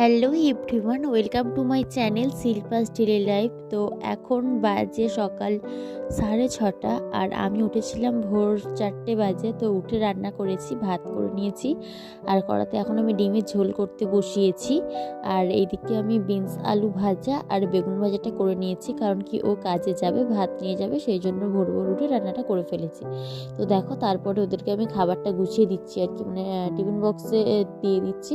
Hello everyone welcome to my channel Shilpa's daily life তো এখন বাজে সকাল সাড়ে ছটা আর আমি উঠেছিলাম ভোর চারটে বাজে, তো উঠে রান্না করেছি, ভাত করে নিয়েছি। আর কড়াতে এখন আমি ডিমের ঝোল করতে বসিয়েছি। আর এইদিকে আমি বিনস আলু ভাজা আর বেগুন ভাজাটা করে নিয়েছি, কারণ কি ও কাজে যাবে, ভাত নিয়ে যাবে, সেই জন্য ভোর ভোর উঠে রান্নাটা করে ফেলেছি। তো দেখো, তারপরে ওদেরকে আমি খাবারটা গুছিয়ে দিচ্ছি আর কি মানে টিফিন বক্সে দিয়ে দিচ্ছি।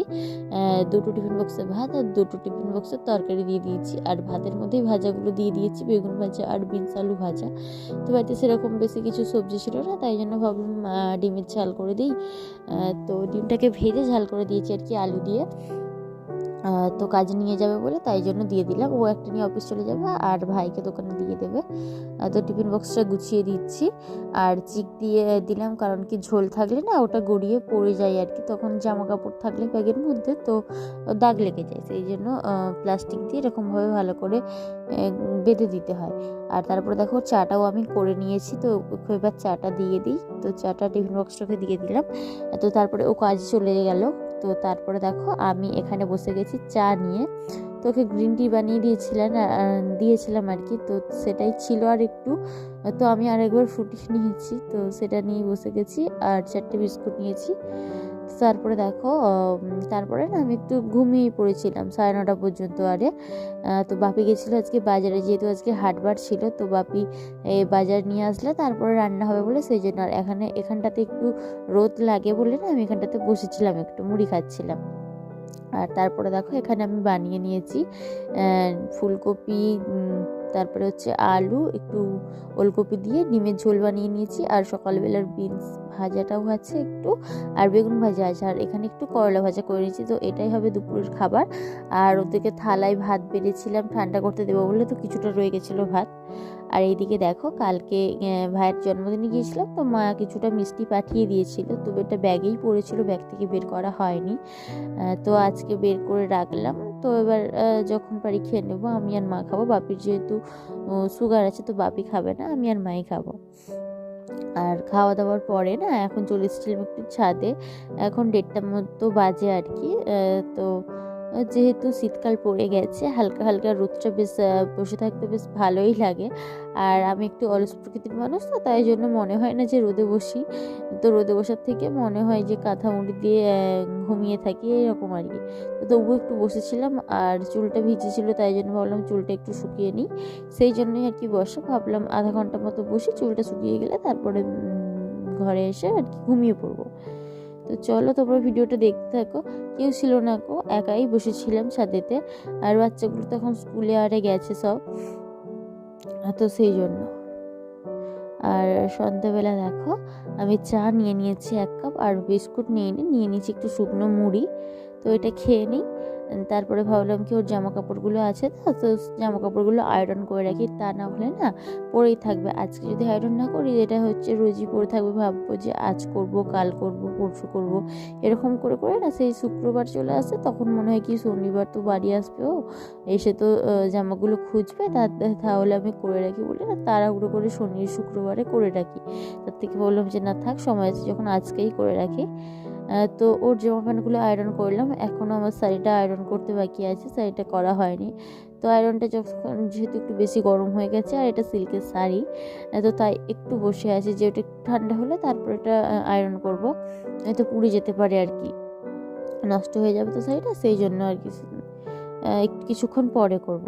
দুটো টিফিন বক্সে ভাত আর দুটো টিফিন বক্সে তরকারি দিয়ে দিয়েছি। আর ভাতের মধ্যেই ভাজাগুলো দিয়ে দিয়েছি, বেগুন ভাজা আর বিনস আলু ভাজা। তো বাড়িতে সেরকম বেশি কিছু সবজি ছিল না, তাই জন্য ভাবলাম ডিমের ঝাল করে দিই। তো ডিমটাকে ভেজে ঝাল করে দিয়েছি আর কি আলু দিয়ে। তো কাজে নিয়ে যাবে বলে তাই জন্য দিয়ে দিলাম। ও একটা নিয়ে অফিস চলে যাবে আর ভাইকে দোকানে দিয়ে দেবে। তো টিফিন বক্সটা গুছিয়ে দিচ্ছি। আর চিক দিয়ে দিলাম কারণ কি ঝোল থাকলে না ওটা গড়িয়ে পড়ে যায় আর কি। তখন জামা কাপড় থাকলে ব্যাগের মধ্যে তো দাগ লেগে যায়। সেই জন্য প্লাস্টিক দিয়ে এরকমভাবে ভালো করে বেঁধে দিতে হয়। আর তারপরে দেখো চাটাও আমি করে নিয়েছি। তো এবার চাটা দিয়ে দিই। তো চাটা টিফিন বক্সটাকে দিয়ে দিলাম। তো তারপরে ও কাজে চলে গেল। তো তারপরে দেখো আমি এখানে বসে গেছি চা নিয়ে। তো ওকে গ্রিন টি বানিয়ে দিয়েছিলেন দিয়েছিলাম আর কি। তো সেটাই ছিল আর একটু। তো আমি আরেকবার ফুটিয়ে নিয়েছি, তো সেটা নিয়ে বসে গেছি আর চারটে বিস্কুট নিয়েছি। তারপরে দেখো তারপরে না আমি একটু ঘুমিয়ে পড়েছিলাম, সাড়ে নটা পর্যন্ত আরে। তো বাপি গেছিল আজকে বাজারে, যেহেতু আজকে হাটবার ছিল, তো বাপি বাজার নিয়ে আসলে, তারপরে রান্না হবে বলে সেই জন্য আর এখানে, এখানটাতে একটু রোদ লাগে বলে না আমি এখানটাতে বসেছিলাম, একটু মুড়ি খাচ্ছিলাম। আর তারপরে দেখো, এখানে আমি বানিয়ে নিয়েছি ফুলকপি তারপরে হচ্ছে আলু, একটু ওলকপি দিয়ে ডিমের ঝোল বানিয়ে নিয়েছি, আর সকালবেলার বিনস। ভাজাটাও আছে একটু, আর বেগুন ভাজা আছে। আর এখানে একটু করলা ভাজা করে নিয়েছি, তো এটাই হবে দুপুরের খাবার। আর ওদেরকে থালায় ভাত বেড়েছিলাম, ঠান্ডা করতে দেবো বলে তো কিছুটা রয়ে গেছিল ভাত। আর এইদিকে দেখো, কালকে ভাইয়ের জন্মদিনে গিয়েছিলাম, তো মা কিছুটা মিষ্টি পাঠিয়ে দিয়েছিল। তো এটা ব্যাগেই পড়েছিল, ব্যাগ থেকে বের করা হয়নি। তো আজকে বের করে রাখলাম। তো এবার যখন পারি খেয়ে নেব, আমি আর মা খাব। বাপির যেহেতু সুগার আছে, তো বাপি খাবে না, আমি আর মাই খাব। আর খাওয়া দাওয়ার পরে না এখন চলে এসেছিলাম একটু ছাদে, এখন দেড়টার মতো বাজে আর কি তো যেহেতু শীতকাল পড়ে গেছে, হালকা হালকা রোদটা বেশ বসে থাকতে বেশ ভালোই লাগে। আর আমি একটু অলস প্রকৃতির মানুষ, তো তাই জন্য মনে হয় না যে রোদে বসি। তো রোদে বসার থেকে মনে হয় যে কাঁথা মুড়ি দিয়ে ঘুমিয়ে থাকি, এরকম আর কি। তো তবুও একটু বসেছিলাম, আর চুলটা ভিজেছিল, তাই জন্য ভাবলাম চুলটা একটু শুকিয়ে নিই। সেই জন্যই আর কি বসা, ভাবলাম আধা ঘণ্টা মতো বসি, চুলটা শুকিয়ে গেলে তারপরে ঘরে এসে আর কি ঘুমিয়ে পড়ব। তো চলো তোমরা ভিডিওটা দেখতে থাকো। কেউ ছিল না কো একাই বসেছিলাম ছাদেতে। আর বাচ্চাগুলো তখন স্কুলে আরে গেছে সব। তো সেই জন্য। আর সন্ধ্যাবেলা দেখো, আমি চা নিয়ে নিয়েছি এক কাপ আর বিস্কুট নিয়ে নিয়ে নিয়েছি একটু শুকনো মুড়ি। তো এটা খেয়ে নিই। তারপরে ভাবলাম কি ওর জামা কাপড়গুলো আছে তো তো জামা কাপড়গুলো আয়রন করে রাখি। তা না হলে না পরেই থাকবে। আজকে যদি আয়রন না করি এটা হচ্ছে রোজই পরে থাকবে। ভাববো যে আজ করব কাল করব পরশু করব। এরকম করে করে না সেই শুক্রবার চলে আসে তখন মনে হয় কি শনিবার তো বাড়ি আসবে ও। এসে তো জামাগুলো খুঁজবে তাহলে আমি করে রাখি বলে না তাড়াহুড়ো করে শনি শুক্রবারে করে রাখি। তার থেকে বললাম যে না থাক সময় আছে যখন আজকেই করে রাখি। তো ওর জামা প্যান্টগুলো আয়রন করলাম। এখনও আমার শাড়িটা আয়রন করতে বাকি আছে, শাড়িটা করা হয়নি। তো আয়রনটা যখন যেহেতু একটু বেশি গরম হয়ে গেছে, আর এটা সিল্কের শাড়ি তো তাই একটু বসে আছে। যে ওটা একটু ঠান্ডা হলে তারপর এটা আয়রন করব। তো পুড়ে যেতে পারে আর কি। নষ্ট হয়ে যাবে তো শাড়িটা, সেই জন্য আর কি কিছুক্ষণ পরে করব।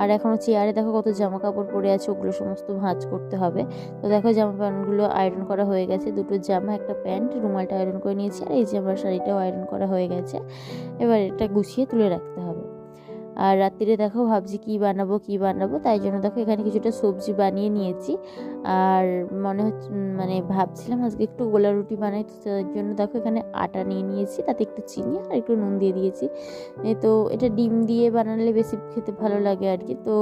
আর এখনও চেয়ারে দেখো কত জামা কাপড় পরে আছে, ওগুলো সমস্ত ভাঁজ করতে হবে। তো দেখো জামা প্যান্টগুলো আয়রন করা হয়ে গেছে, দুটো জামা, একটা প্যান্ট, রুমালটা আয়রন করে নিয়েছি, আর এই যে আমার শাড়িটাও আয়রন করা হয়ে গেছে। এবার এটা গুছিয়ে তুলে রাখতে হবে। আর রাত্রিরে দেখো ভাবছি কি বানাবো কি বানাবো। তাই জন্য দেখো এখানে কিছুটা সবজি বানিয়ে নিয়েছি। আর মনে হচ্ছে মানে ভাবছিলাম আজকে একটু গোলা রুটি বানাই, তো তার জন্য দেখো এখানে আটা নিয়ে নিয়েছি, তাতে একটু চিনি আর একটু নুন দিয়ে দিয়েছি। তো এটা ডিম দিয়ে বানালে বেশি খেতে ভালো লাগে আর কি। তো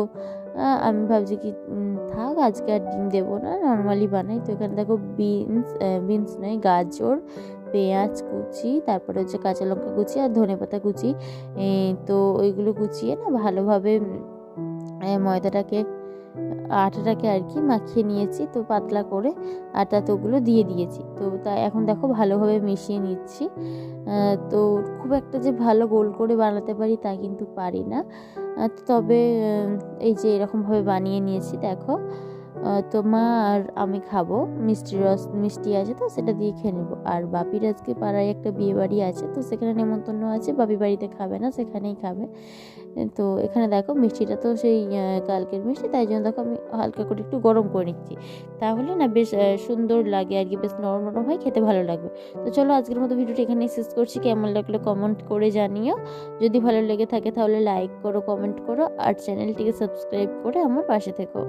আমি ভাবছি কি থাক আজকে আর ডিম দেবো না, নর্মালি বানাই। তো এখানে দেখো বিনস বিনস নয়, গাজর পেঁয়াজ কুচি, তারপরে হচ্ছে কাঁচা লঙ্কা কুচি আর ধনে পাতা কুচি। তো ওইগুলো কুচিয়ে না ভালোভাবে ময়দাটাকে, আটাটাকে আর কি মাখিয়ে নিয়েছি, তো পাতলা করে আটা তো ওগুলো দিয়ে দিয়েছি। তো তা এখন দেখো ভালোভাবে মিশিয়ে নিচ্ছি। তো খুব একটা যে ভালো গোল করে বানাতে পারি তা কিন্তু পারি না। তবে এই যে এরকমভাবে বানিয়ে নিয়েছি, দেখো। তো মা আর আমি খাব। মিষ্টি রস, মিষ্টি আছে তো, সেটা দিয়ে খেয়ে নেব। আর বাপির আজকে পাড়ায় একটা বিয়ে বাড়ি আছে, তো সেখানে নেমন্তন্ন আছে, বাপি বাড়িতে খাবে না, সেখানেই খাবে। তো এখানে দেখো মিষ্টিটা তো সেই কালকের মিষ্টি, তাই জন্য দেখো আমি হালকা করে একটু গরম করে নিচ্ছি। তাহলে না বেশ সুন্দর লাগে আর কি, বেশ নরম নরম হয়, খেতে ভালো লাগবে। তো চলো আজকের মতো ভিডিওটা এখানেই শেষ করছি। কেমন লাগল কমেন্ট করে জানিও। যদি ভালো লেগে থাকে তাহলে লাইক করো কমেন্ট করো, আর চ্যানেলটিকে সাবস্ক্রাইব করে আমার পাশে থেকো।